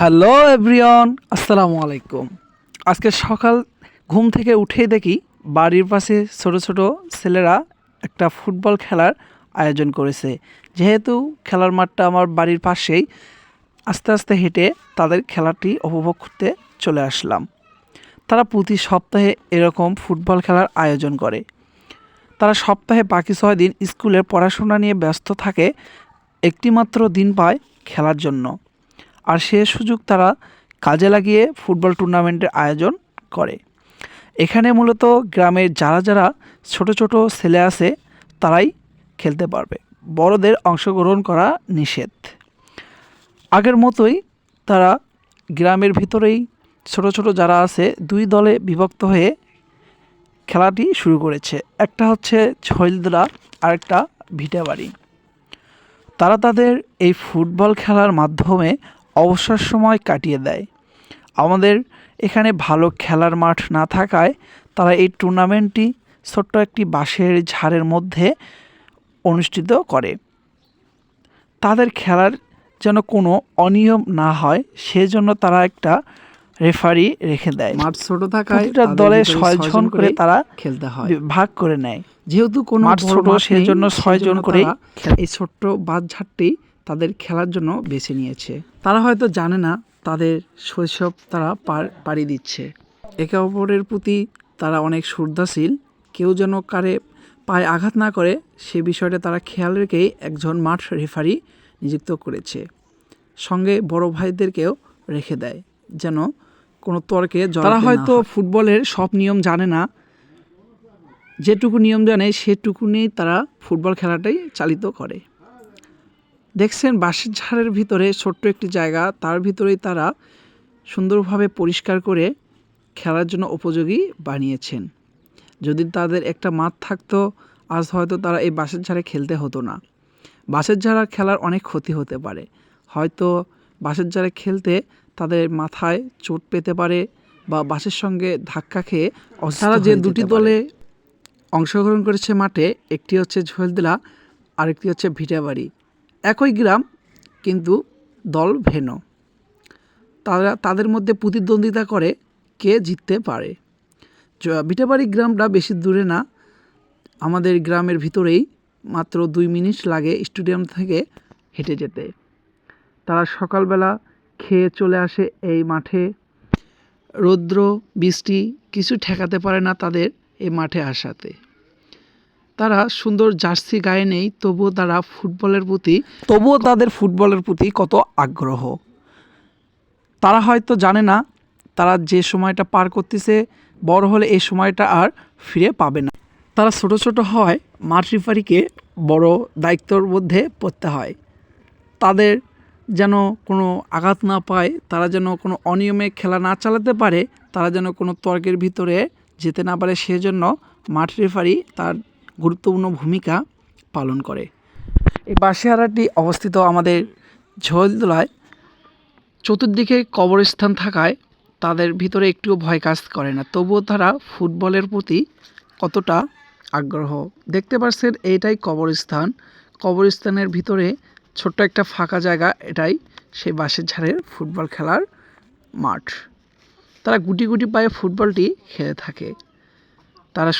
Hello everyone আসসালামু আলাইকুম। আজকে সকাল ঘুম থেকে উঠেই দেখি বাড়ির পাশে ছোট ছোট ছেলেরা একটা ফুটবল খেলার আয়োজন করেছে। যেহেতু খেলার মাঠটা আমার বাড়ির পাশেই, আস্তে আস্তে হেঁটে তাদের খেলাটি উপভোগ করতে চলে আসলাম। তারা প্রতি সপ্তাহে এরকম ফুটবল খেলার আয়োজন করে। তারা সপ্তাহে বাকি ছয় দিন স্কুলের পড়াশোনা নিয়ে ব্যস্ত থাকে, একটিমাত্র দিন পায় খেলার জন্য। আর সে সুযোগ তারা কাজে লাগিয়ে ফুটবল টুর্নামেন্টের আয়োজন করে। এখানে মূলত গ্রামের যারা যারা ছোট ছোট ছেলে আছে, তারাই খেলতে পারবে। বড়দের অংশগ্রহণ করা নিষেধ। আগের মতোই তারা গ্রামের ভিতরেই ছোট ছোট যারা আছে, দুই দলে বিভক্ত হয়ে খেলাটি শুরু করেছে। একটা হচ্ছে ছৈলদরা আরেকটা ভিটাবাড়ি। তারা তাদের এই ফুটবল খেলার মাধ্যমে অবসর সময় কাটিয়ে দেয়। আমাদের এখানে ভালো খেলার মাঠ না থাকায় তারা এই টুর্নামেন্টটি ছোট্ট একটি বাঁশের ঝাড়ের মধ্যে অনুষ্ঠিত করে। তাদের খেলার যেন কোনো অনিয়ম না হয় সেজন্য তারা একটা রেফারি রেখে দেয়। মাঠ ছোট থাকায় দলে ছয়জন করে তারা খেলতে হয়। ভাগ করে নেয়। যেহেতু কোনো মাঠ ছোট সেজন্য ছয়জন করে এই ছোট্ট বাঁধঝাড়টি তাদের খেলার জন্য বেছে নিয়েছে। তারা হয়তো জানে না তাদের শৈশব তারা পাড়ি দিচ্ছে। একে অপরের প্রতি তারা অনেক শ্রদ্ধাশীল। কেউ যেন কারে পায়ে আঘাত না করে সে বিষয়টা তারা খেয়াল রেখেই একজন মাঠ রেফারি নিযুক্ত করেছে। সঙ্গে বড় ভাইদেরকেও রেখে দেয় যেন কোনো তর্কে তারা হয়তো হয়তো ফুটবলের সব নিয়ম জানে না। যেটুকু নিয়ম জানে সেটুকু নিয়েই তারা ফুটবল খেলাটাই চালিত করে। দেখছেন বাঁশের ঝাড়ের ভিতরে ছোট্ট একটি জায়গা তার ভিতরেই তারা সুন্দরভাবে পরিষ্কার করে খেলার জন্য উপযোগী বানিয়েছেন। যদি তাদের একটা মাঠ থাকতো আজ হয়তো তারা এই বাঁশের ঝাড়ে খেলতে হতো না। বাঁশের ঝাড়া খেলার অনেক ক্ষতি হতে পারে। হয়তো বাঁশের ঝাড়ে খেলতে তাদের মাথায় চোট পেতে পারে বা বাঁশের সঙ্গে ধাক্কা খেয়ে তারা যে দুটি দলে অংশগ্রহণ করেছে মাঠে একটি হচ্ছে ঝোলদিলা আরেকটি হচ্ছে ভিটাবাড়ি। একই গ্রাম, কিন্তু দল ভেন্ন। তারা, তাদের মধ্যে প্রতিদ্বন্দ্বিতা করে কে জিততে পারে। ভিটাবাড়ি গ্রামটা বেশি দূরে না। আমাদের গ্রামের ভিতরেই মাত্র দুই মিনিট লাগে স্টেডিয়াম থেকে হেঁটে যেতে। তারা সকালবেলা খেয়ে চলে আসে এই মাঠে। রৌদ্র, বৃষ্টি কিছু ঠেকাতে পারে না তাদের এই মাঠে আসাতে। তারা সুন্দর জার্সি গায়ে নেই, তবুও তারা ফুটবলের প্রতি তবুও তাদের ফুটবলের প্রতি কত আগ্রহ। তারা হয়তো জানে না, তারা যে সময়টা পার করতেছে, বড় হলে এই সময়টা আর ফিরে পাবে না। তারা ছোট ছোট হয়, মাঠ রেফারিকে বড় দায়িত্বর মধ্যে পড়তে হয়। তাদের যেন কোনো আঘাত না পায়, তারা যেন কোনো অনিয়মে খেলা না চালাতে পারে, তারা যেন কোনো তর্কের ভিতরে যেতে না পারে, সেজন্য মাঠ রেফারি তার গুরুত্বপূর্ণ ভূমিকা পালন করে। এই বাঁশিহারাটি অবস্থিত আমাদের ঝোলদোলায় চতুর্দিকে কবরস্থান থাকায় তাদের ভিতরে একটুও ভয় কাজ করে না। তবুও তারা ফুটবলের প্রতি কতটা আগ্রহ? দেখতে পাচ্ছেন এইটাই কবরস্থান। কবরস্থানের ভিতরে ছোট্ট একটা ফাঁকা জায়গা, এটাই সেই বাঁশের ঝাড়ের ফুটবল খেলার মাঠ। তারা গুটি গুটি পায়ে ফুটবলটি খেলে থাকে। তারা